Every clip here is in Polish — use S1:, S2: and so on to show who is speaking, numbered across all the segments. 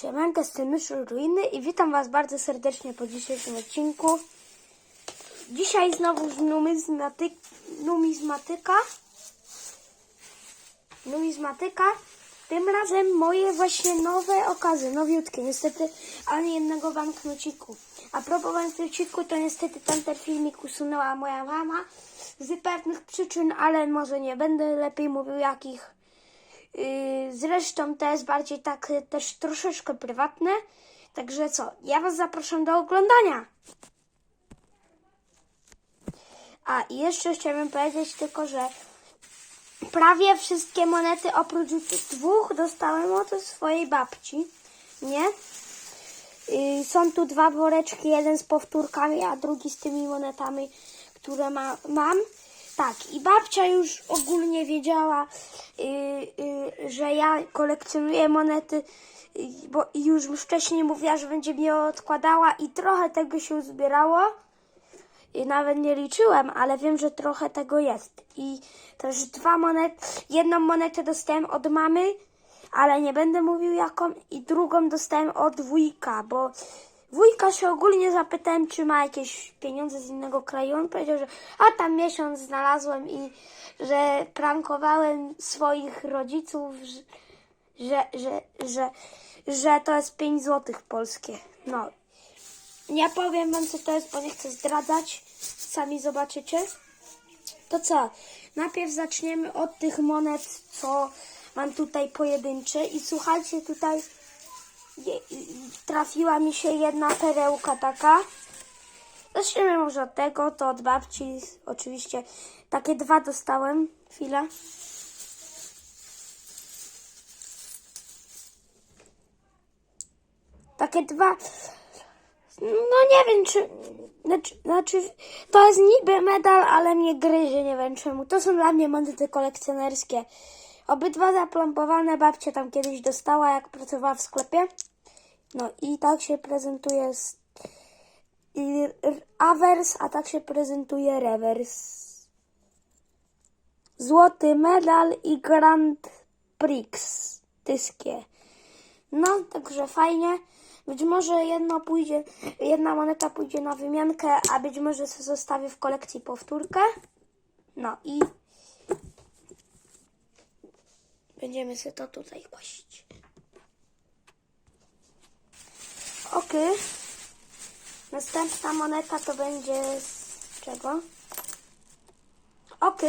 S1: Siemanko, z tym Ruiny i witam Was bardzo serdecznie po dzisiejszym odcinku. Dzisiaj znowu numizmaty... numizmatyka. Numizmatyka. Tym razem moje właśnie nowe okazy, nowiutkie. Niestety ani jednego banknociku. A propos banknociku, to niestety tamten filmik usunęła moja mama z pewnych przyczyn, ale może nie będę lepiej mówił jakich. Yy, Zresztą to jest bardziej tak y, też troszeczkę prywatne. Także co, ja Was zapraszam do oglądania. A i jeszcze chciałbym powiedzieć tylko, że prawie wszystkie monety oprócz dwóch dostałem od swojej babci. Nie? Yy, są tu dwa woreczki, jeden z powtórkami, a drugi z tymi monetami, które ma, mam. Tak, i babcia już ogólnie wiedziała, yy, yy, że ja kolekcjonuję monety, yy, bo już wcześniej mówiła, że będzie mi je odkładała i trochę tego się uzbierało. I nawet nie liczyłem, ale wiem, że trochę tego jest. I też dwa monety, jedną monetę dostałem od mamy, ale nie będę mówił jaką, i drugą dostałem od wujka, bo wujka się ogólnie zapytałem, czy ma jakieś pieniądze z innego kraju. On powiedział, że a tam miesiąc znalazłem i że prankowałem swoich rodziców, że, że, że, że, to jest 5 złotych polskie. No, nie powiem wam, co to jest, bo nie chcę zdradzać. Sami zobaczycie. To co? Najpierw zaczniemy od tych monet, co mam tutaj pojedyncze. I słuchajcie, tutaj trafiła mi się jedna perełka taka. Zacznijmy może od tego, to od babci. Oczywiście takie dwa dostałem. Chwila. Takie dwa. No nie wiem, czy. Znaczy, znaczy, to jest niby medal, ale mnie gryzie, nie wiem czemu. To są dla mnie monety kolekcjonerskie. Obydwa zaplombowane babcia tam kiedyś dostała, jak pracowała w sklepie. No i tak się prezentuje awers, a tak się prezentuje rewers. Złoty medal i Grand Prix. Tyskie. No, także fajnie. Być może jedno pójdzie, jedna moneta pójdzie na wymiankę, a być może zostawię w kolekcji powtórkę. No i będziemy sobie to tutaj kłaść. Ok. Następna moneta to będzie z czego? Ok.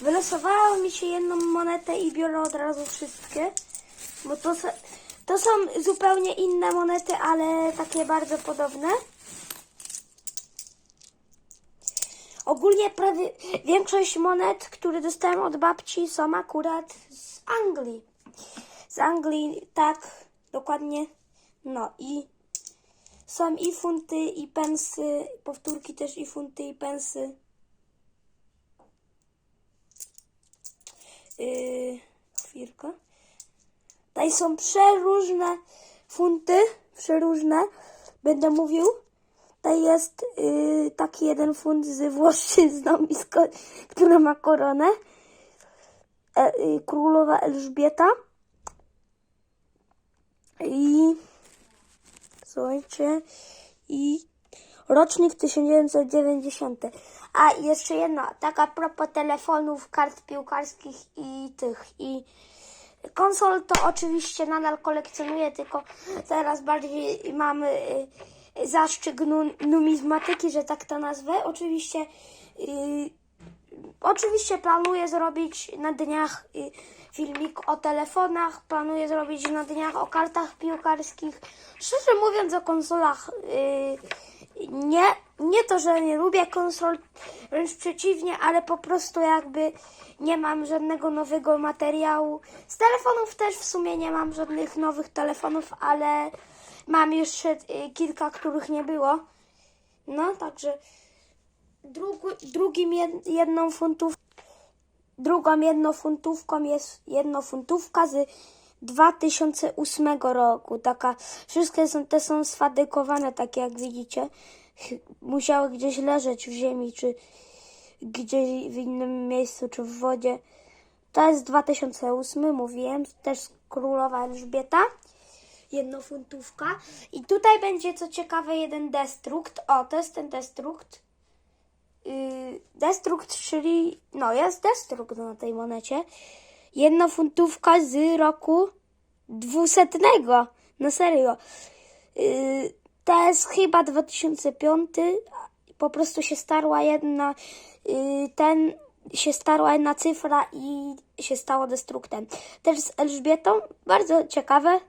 S1: Wylosowało mi się jedną monetę i biorę od razu wszystkie. Bo to, to są zupełnie inne monety, ale takie bardzo podobne. Ogólnie prawie większość monet, które dostałem od babci, są akurat z Anglii. Z Anglii, tak, dokładnie. No i są i funty, i pensy, powtórki też i funty, i pensy. Yy. Tutaj są przeróżne funty, przeróżne, będę mówił. Tutaj jest yy, taki jeden funt z Włoszczyzną, która ma koronę. E, y, królowa Elżbieta. I słuchajcie, i rocznik 1990. A jeszcze jedno, tak a propos telefonów, kart piłkarskich i tych, i konsol to oczywiście nadal kolekcjonuję, tylko teraz bardziej mam y, zaszczyt nu, numizmatyki, że tak to nazwę. Oczywiście y, Oczywiście planuję zrobić na dniach y, filmik o telefonach, planuję zrobić na dniach o kartach piłkarskich. Szczerze mówiąc o konsolach, y, nie, nie to, że nie lubię konsol, wręcz przeciwnie, ale po prostu jakby nie mam żadnego nowego materiału. Z telefonów też w sumie nie mam żadnych nowych telefonów, ale mam jeszcze y, kilka, których nie było. No, także Drugu, drugim jed, jedną funtów, drugą jednofuntówką jest jednofuntówka z 2008 roku. Taka, wszystkie są, te są sfadykowane, takie jak widzicie. Musiały gdzieś leżeć w ziemi, czy gdzieś w innym miejscu, czy w wodzie. To jest 2008, mówiłem, też królowa Elżbieta. jednofuntówka. I tutaj będzie co ciekawe jeden destrukt. O, to jest ten destrukt. Yy, destrukt, czyli no jest destrukt na tej monecie. Jednofuntówka z roku dwusetnego. No serio. Yy, to jest chyba 2005. Po prostu się starła jedna, yy, ten się starła jedna cyfra i się stało destruktem. Też z Elżbietą. Bardzo ciekawe.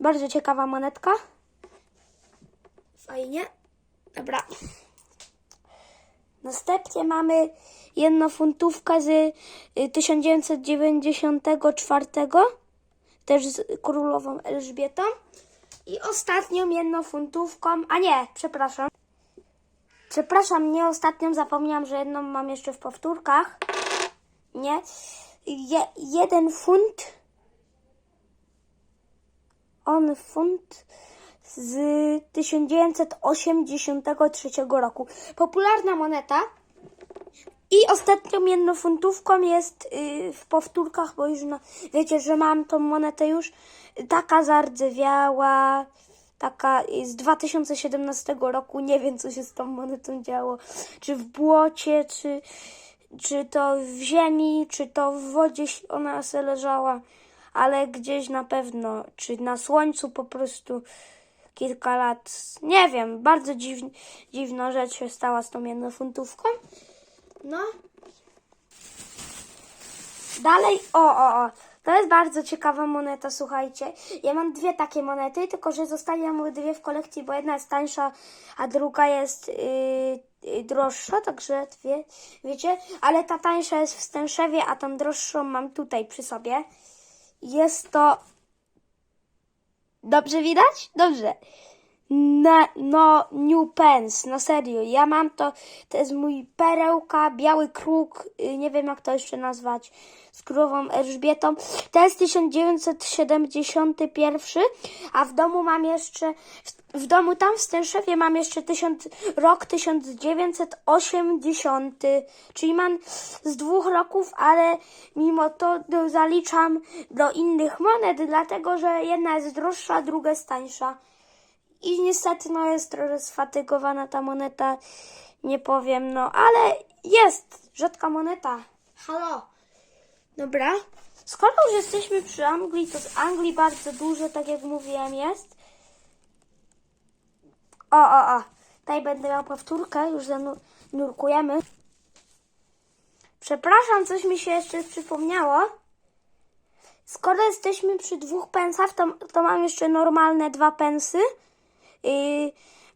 S1: Bardzo ciekawa monetka. Fajnie. Dobra. Następnie mamy jednofuntówkę z y, 1994, też z królową Elżbietą. I ostatnią jednofuntówką, a nie, przepraszam. Przepraszam, nie ostatnią, zapomniałam, że jedną mam jeszcze w powtórkach. Nie. Je, jeden funt. On funt z 1983 roku. Popularna moneta. I ostatnią jednofuntówką jest yy, w powtórkach, bo już no, wiecie, że mam tą monetę już. Taka zardzewiała, taka z 2017 roku. Nie wiem, co się z tą monetą działo. Czy w błocie, czy, czy to w ziemi, czy to w wodzie ona se leżała. Ale gdzieś na pewno, czy na słońcu po prostu kilka lat. Nie wiem, bardzo dziw, dziwna rzecz się stała z tą jednofuntówką. No. Dalej, o, o, o. To jest bardzo ciekawa moneta, słuchajcie. Ja mam dwie takie monety, tylko że zostawiam dwie w kolekcji, bo jedna jest tańsza, a druga jest yy, yy, droższa, także dwie, wiecie. Ale ta tańsza jest w Stęszewie, a tą droższą mam tutaj przy sobie. Jest to... Dobrze widać? Dobrze. Na, no, New Pence, na serio. Ja mam to, to jest mój perełka, biały kruk, y, nie wiem jak to jeszcze nazwać, z królową Elżbietą. To jest 1971, a w domu mam jeszcze, w, w domu tam w Stęszewie mam jeszcze tysiąc, rok 1980, czyli mam z dwóch roków, ale mimo to do, zaliczam do innych monet, dlatego że jedna jest droższa, druga jest tańsza. I niestety, no jest trochę sfatygowana ta moneta. Nie powiem, no, ale jest rzadka moneta. Halo. Dobra. Skoro już jesteśmy przy Anglii, to z Anglii bardzo dużo, tak jak mówiłem, jest. O, o, o. Tutaj będę miał powtórkę, już zanurkujemy. Przepraszam, coś mi się jeszcze przypomniało. Skoro jesteśmy przy dwóch pensach, to, to mam jeszcze normalne dwa pensy.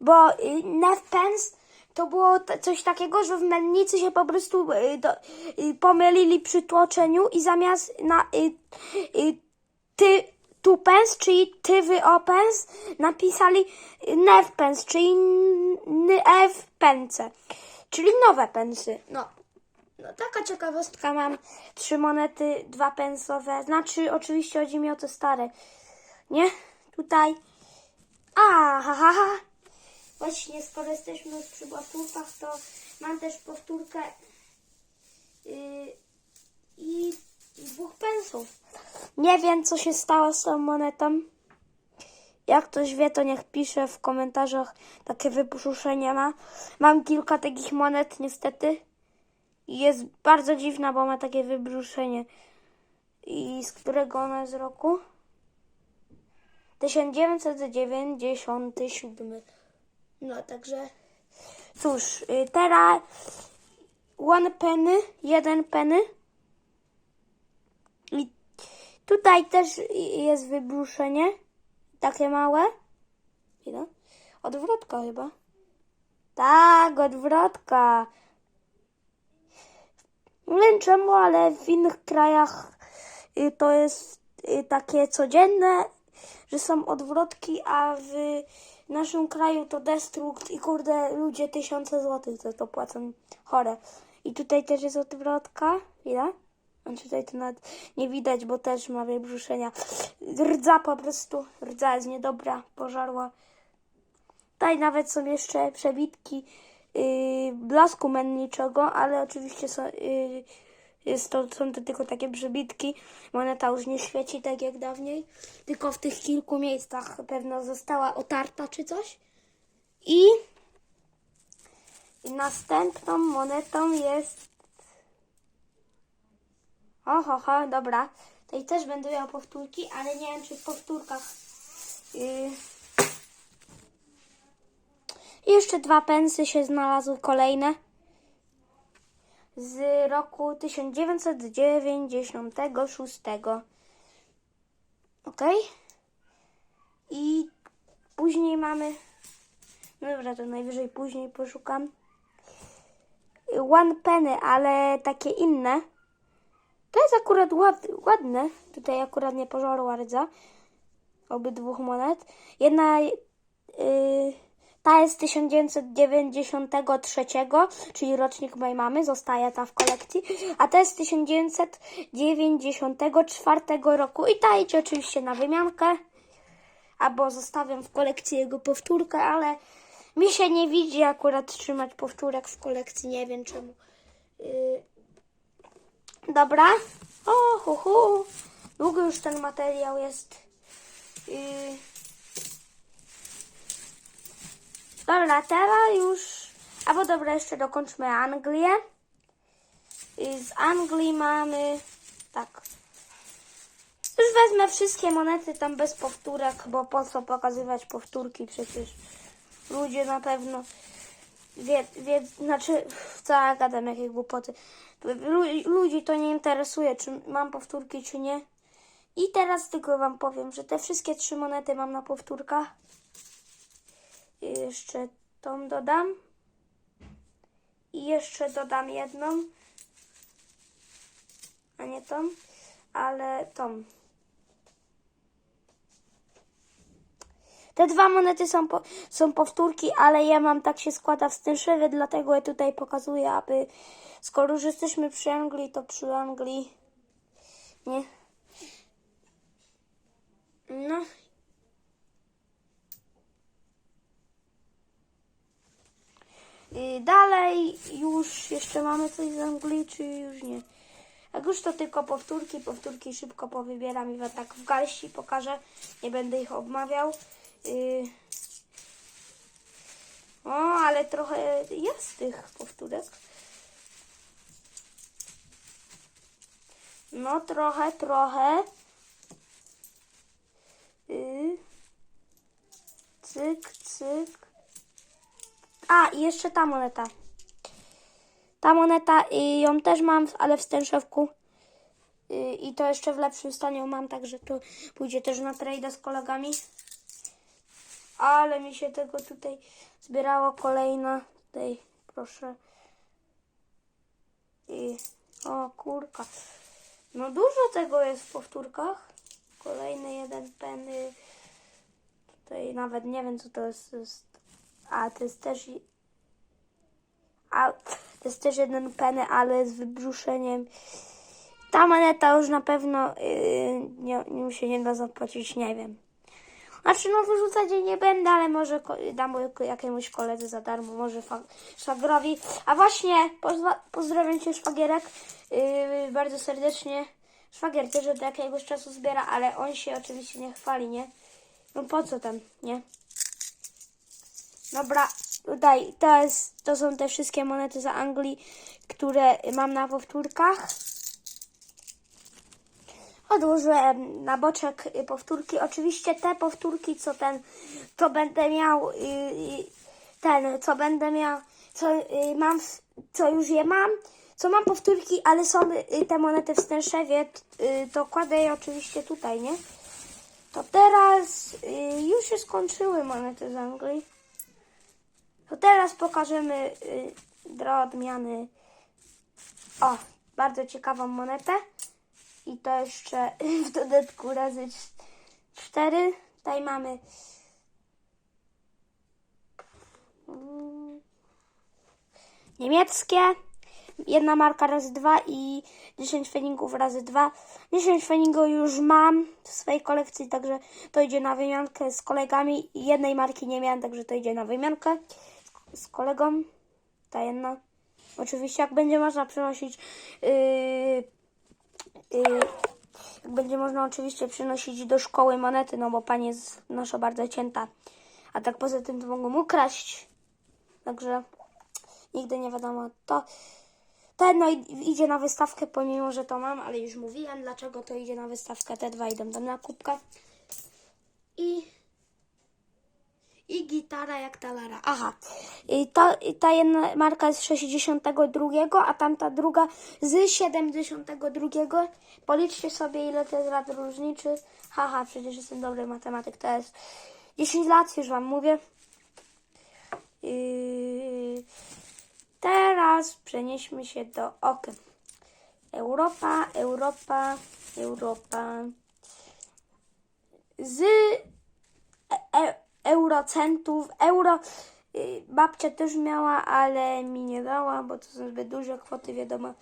S1: Bo yy, Nef Pence to było coś takiego, że w mennicy się po prostu yy, do, yy, pomylili przy tłoczeniu i zamiast na ty tu pence, czyli ty wy o pence, napisali Nef Pence, czyli Nef Pence, czyli nowe pensy. No. No taka ciekawostka mam. Trzy monety, dwa pensowe. Znaczy, oczywiście chodzi mi o te stare. Nie? Tutaj. A, ha, ha, ha. Właśnie, skoro jesteśmy przy powtórkach, to mam też powtórkę yy, i, dwóch pensów. Nie wiem, co się stało z tą monetą. Jak ktoś wie, to niech pisze w komentarzach. Takie wypuszczenie ma. Mam kilka takich monet, niestety. Jest bardzo dziwna, bo ma takie wybruszenie. I z którego ona jest roku? 1997. No, także cóż, y, teraz one penny, jeden penny. I tutaj też jest wybruszenie, takie małe. Ile? Odwrotka chyba. Tak, odwrotka. Nie wiem czemu, ale w innych krajach y, to jest y, takie codzienne, że są odwrotki, a w naszym kraju to destrukt i kurde ludzie tysiące złotych za to płacą chore. I tutaj też jest odwrotka. Ile? A tutaj to nawet nie widać, bo też ma wybruszenia. Rdza po prostu. Rdza jest niedobra, pożarła. Tutaj nawet są jeszcze przebitki yy, blasku menniczego, ale oczywiście są, yy, Jest to, są to tylko takie przybitki. Moneta już nie świeci tak jak dawniej. Tylko w tych kilku miejscach pewno została otarta czy coś. I następną monetą jest. Oho, ho, dobra. Tutaj też będę miał powtórki, ale nie wiem, czy w powtórkach. Jeszcze dwa pensy się znalazły kolejne. Z roku 1996. Ok? I później mamy. Dobra, to najwyżej później poszukam. One penny, ale takie inne. To jest akurat ład, ładne. Tutaj akurat nie pożarła rdza. Obydwóch monet. Jedna yy, ta jest z 1993, czyli rocznik mojej mamy, zostaje ta w kolekcji. A ta jest z 1994 roku i ta idzie oczywiście na wymiankę. Albo zostawiam w kolekcji jego powtórkę, ale mi się nie widzi akurat trzymać powtórek w kolekcji, nie wiem czemu. Yy... Dobra. O, hu, hu. Długo już ten materiał jest. Yy... Dobra, teraz już. Albo dobra, jeszcze dokończmy Anglię. Yy, Z Anglii mamy. Tak. Już wezmę wszystkie monety tam bez powtórek, bo po co pokazywać powtórki przecież ludzie na pewno wie, wie znaczy co ja gadam, jakie głupoty. Lu, ludzi to nie interesuje, czy mam powtórki, czy nie. I teraz tylko wam powiem, że te wszystkie trzy monety mam na powtórkach. Jeszcze tą dodam. I jeszcze dodam jedną. A nie tą, ale tą. Te dwa monety są, po, są powtórki, ale ja mam tak się składa wstęszywy, dlatego je tutaj pokazuję, aby skoro już jesteśmy przy Anglii, to przy Anglii nie. No. Dalej już jeszcze mamy coś z Anglii, czy już nie? Jak już to tylko powtórki, powtórki szybko powybieram i tak w garści pokażę. Nie będę ich obmawiał. Yy. O, ale trochę jest tych powtórek. No, trochę, trochę. Yy. Cyk, cyk. A, i jeszcze ta moneta. Ta moneta, i ją też mam, ale w stężewku. Yy, I to jeszcze w lepszym stanie mam, także to pójdzie też na trade z kolegami. Ale mi się tego tutaj zbierało kolejna. Tutaj, proszę. I o kurka. No dużo tego jest w powtórkach. Kolejny jeden penny. Tutaj nawet nie wiem co. To jest a to jest też. A to jest też jeden penny, ale z wybruszeniem. Ta moneta już na pewno yy, nie, nie się nie da zapłacić, nie wiem. Znaczy, no wyrzucać jej nie będę, ale może dam jakiemuś koledze za darmo, może szwagrowi. A właśnie, pozdrawiam Cię szwagierek yy, bardzo serdecznie. Szwagier też od jakiegoś czasu zbiera, ale on się oczywiście nie chwali, nie? No po co tam, nie? Dobra, tutaj to, jest, to są te wszystkie monety z Anglii, które mam na powtórkach. Odłożyłem na boczek powtórki. Oczywiście te powtórki, co ten, co będę miał, ten, co będę miał, co y, mam, co już je mam, co mam powtórki, ale są y, te monety w Stęszewie, t- y, to kładę je oczywiście tutaj, nie? To teraz już się skończyły monety z Anglii. To teraz pokażemy y, dla odmiany. O, bardzo ciekawą monetę. I to jeszcze w dodatku razy cz- cztery. Tutaj mamy niemieckie. Jedna marka razy dwa i 10 feningów razy dwa. 10 feningów już mam w swojej kolekcji, także to idzie na wymiankę z kolegami. Jednej marki nie miałem, także to idzie na wymiankę z kolegą. Ta jedna. Oczywiście, jak będzie można przynosić. Yy, yy, jak będzie można oczywiście przynosić do szkoły monety, no bo pani jest nasza bardzo cięta. A tak poza tym to mogą ukraść. Także nigdy nie wiadomo. To ten no, idzie na wystawkę, pomimo że to mam, ale już mówiłem, dlaczego to idzie na wystawkę. Te dwa idą tam na kubkę. I i gitara jak ta Lara. Aha. I ta, i ta jedna marka jest z 62, a tamta druga z 72. Policzcie sobie, ile to jest lat różniczy. Haha, przecież jestem dobry matematyk. To jest 10 lat, już Wam mówię. Teraz przenieśmy się do oken. Europa, Europa, Europa. Z e, eurocentów. Euro y, babcia też miała, ale mi nie dała, bo to są zbyt duże kwoty, wiadomo.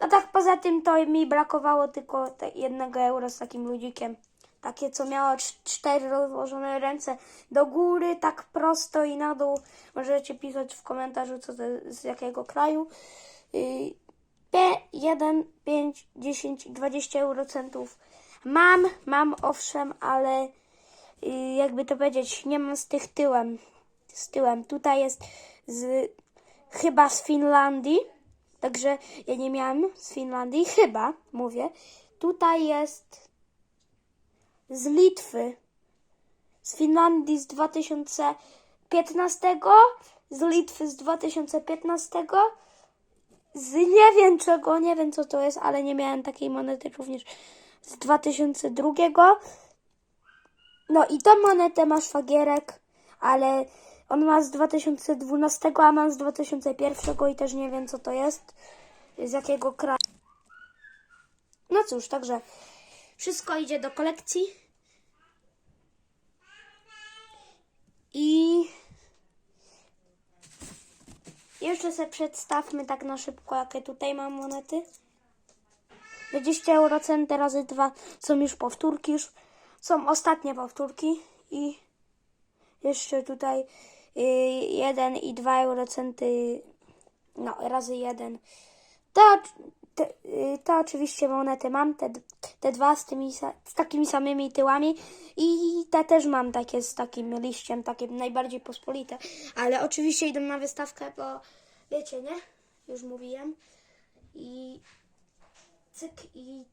S1: No tak poza tym to mi brakowało tylko jednego euro z takim ludzikiem. Takie, co miało cz- cztery rozłożone ręce do góry, tak prosto i na dół. Możecie pisać w komentarzu, co to z jakiego kraju. Y, P, 1, 5, 10, 20 eurocentów. Mam, mam owszem, ale jakby to powiedzieć, nie mam z tych tyłem. Z tyłem. Tutaj jest z chyba z Finlandii. Także ja nie miałam z Finlandii, chyba mówię. Tutaj jest z Litwy. Z Finlandii z 2015, z Litwy z 2015, z nie wiem czego, nie wiem co to jest, ale nie miałem takiej monety również z 2002. No i tą monetę ma szwagierek, ale on ma z 2012, a mam z 2001 i też nie wiem co to jest, z jakiego kraju. No cóż, także wszystko idzie do kolekcji. I jeszcze sobie przedstawmy tak na szybko, jakie tutaj mam monety. 20 eurocenty razy 2 są już powtórki, już są ostatnie powtórki i jeszcze tutaj 1 i 2 eurocenty, no razy 1. To, te, y, to oczywiście monety mam, te, te dwa z, tymi, z takimi samymi tyłami i te też mam takie z takim liściem, takie najbardziej pospolite, ale oczywiście idą na wystawkę, bo wiecie, nie? Już mówiłem. I cyk i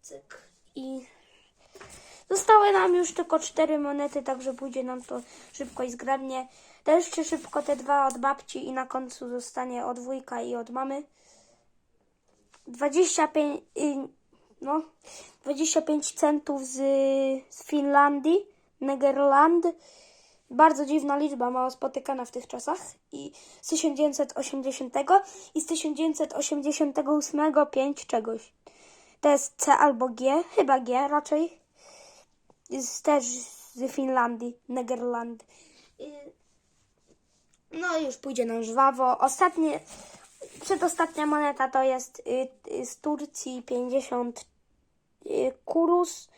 S1: cyk i zostały nam już tylko cztery monety, także pójdzie nam to szybko i zgrabnie. Jeszcze szybko te dwa od babci i na końcu zostanie od wujka i od mamy. 25, y, no, 25 centów z, z Finlandii, Negerland. Bardzo dziwna liczba, mało spotykana w tych czasach. I z 1980 i z 1988 5 czegoś. To jest C albo G, chyba G raczej. Jest też z Finlandii, Negerland. No już pójdzie nam żwawo. Ostatnie, przedostatnia moneta to jest y, y, z Turcji 50 y, kurus.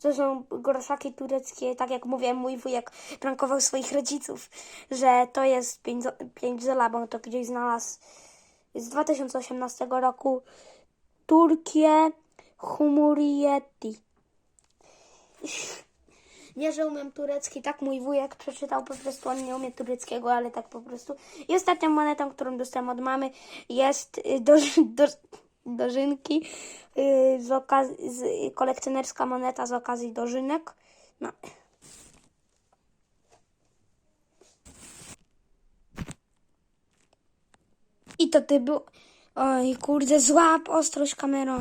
S1: To są groszaki tureckie, tak jak mówiłem, mój wujek prankował swoich rodziców, że to jest 5, 5 zola, bo to gdzieś znalazł z 2018 roku. Turkie Humurieti. Nie, że umiem turecki, tak mój wujek przeczytał, po prostu on nie umie tureckiego, ale tak po prostu. I ostatnią monetą, którą dostałem od mamy jest y, do, do, dożynki, y, z okaz- z, kolekcjonerska moneta z okazji dożynek. No. I to ty był... Oj, kurde, złap ostrość kamerą.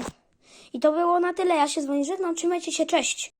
S1: I to było na tyle. Ja się z wami żegnam. Trzymajcie się, cześć.